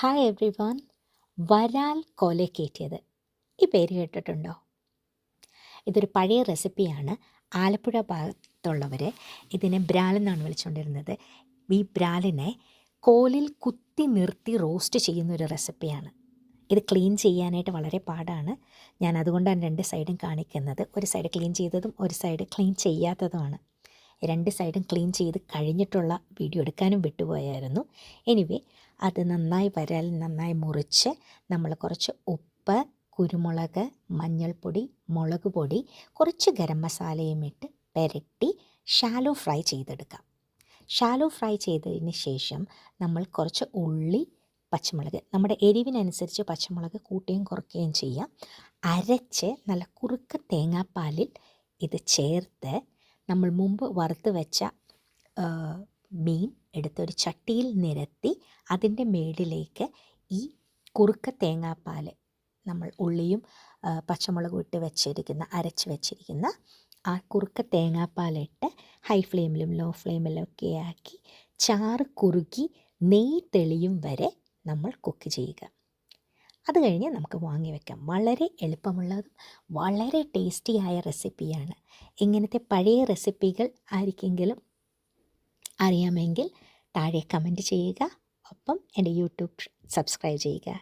Hi every one വരാൽ കൊലക്കേറ്റിയത് ഈ പേര് കേട്ടിട്ടുണ്ടോ? ഇതൊരു പഴയ റെസിപ്പിയാണ്. ആലപ്പുഴ ഭാഗത്തുള്ളവർ ഇതിനെ ബ്രാലെന്നാണ് വിളിച്ചുകൊണ്ടിരുന്നത് ഈ ബ്രാലിനെ കോലിൽ കുത്തി നിർത്തി റോസ്റ്റ് ചെയ്യുന്ന ഒരു റെസിപ്പിയാണ്. ഇത് ക്ലീൻ ചെയ്യാനായിട്ട് വളരെ പാടാണ്. ഞാൻ അതുകൊണ്ടാണ് രണ്ട് സൈഡും കാണിക്കുന്നത്. ഒരു സൈഡ് ക്ലീൻ ചെയ്തതും ഒരു സൈഡ് ക്ലീൻ ചെയ്യാത്തതുമാണ്. രണ്ട് സൈഡും ക്ലീൻ ചെയ്ത് കഴിഞ്ഞിട്ടുള്ള വീഡിയോ എടുക്കാനും വിട്ടുപോയായിരുന്നു. എനിവേ അത് നന്നായി വരാൽ നന്നായി മുറിച്ച് നമ്മൾ കുറച്ച് ഉപ്പ് കുരുമുളക് മഞ്ഞൾപ്പൊടി മുളക് പൊടി കുറച്ച് ഗരം മസാലയും ഇട്ട് പെരട്ടി ഷാലോ ഫ്രൈ ചെയ്തെടുക്കാം. ഷാലോ ഫ്രൈ ചെയ്തതിന് ശേഷം നമ്മൾ കുറച്ച് ഉള്ളി പച്ചമുളക് നമ്മുടെ എരിവിനനുസരിച്ച് പച്ചമുളക് കൂട്ടുകയും കുറയ്ക്കുകയും ചെയ്യാം. അരച്ച് നല്ല കുറുക്ക തേങ്ങാപ്പാലിൽ ഇത് ചേർത്ത് നമ്മൾ മുമ്പ് വറുത്ത് വെച്ച മീൻ എടുത്തൊരു ചട്ടിയിൽ നിരത്തി അതിന്റെ മേളിലേക്ക് ഈ കുറുക്ക തേങ്ങാപ്പാൽ നമ്മൾ ഉള്ളിയും പച്ചമുളകും ഇട്ട് വെച്ചിരിക്കുന്ന അരച്ച് വെച്ചിരിക്കുന്ന ആ കുറുക്ക തേങ്ങാപ്പാലിട്ട് ഹൈ ഫ്ലെയിമിലും ലോ ഫ്ലെയിമിലും ഒക്കെ ആക്കി ചാറ് കുറുകി നെയ് തെളിയും വരെ നമ്മൾ കുക്ക് ചെയ്യുക. അത് കഴിഞ്ഞ് നമുക്ക് വാങ്ങി വെക്കാം. വളരെ എളുപ്പമുള്ളതും വളരെ ടേസ്റ്റിയായ റെസിപ്പിയാണ്. ഇങ്ങനത്തെ പഴയ റെസിപ്പികൾ ആയിരിക്കെങ്കിലും അറിയാമെങ്കിൽ താഴെ കമന്റ് ചെയ്യുക. ഒപ്പം എന്റെ യൂട്യൂബ് സബ്സ്ക്രൈബ് ചെയ്യുക.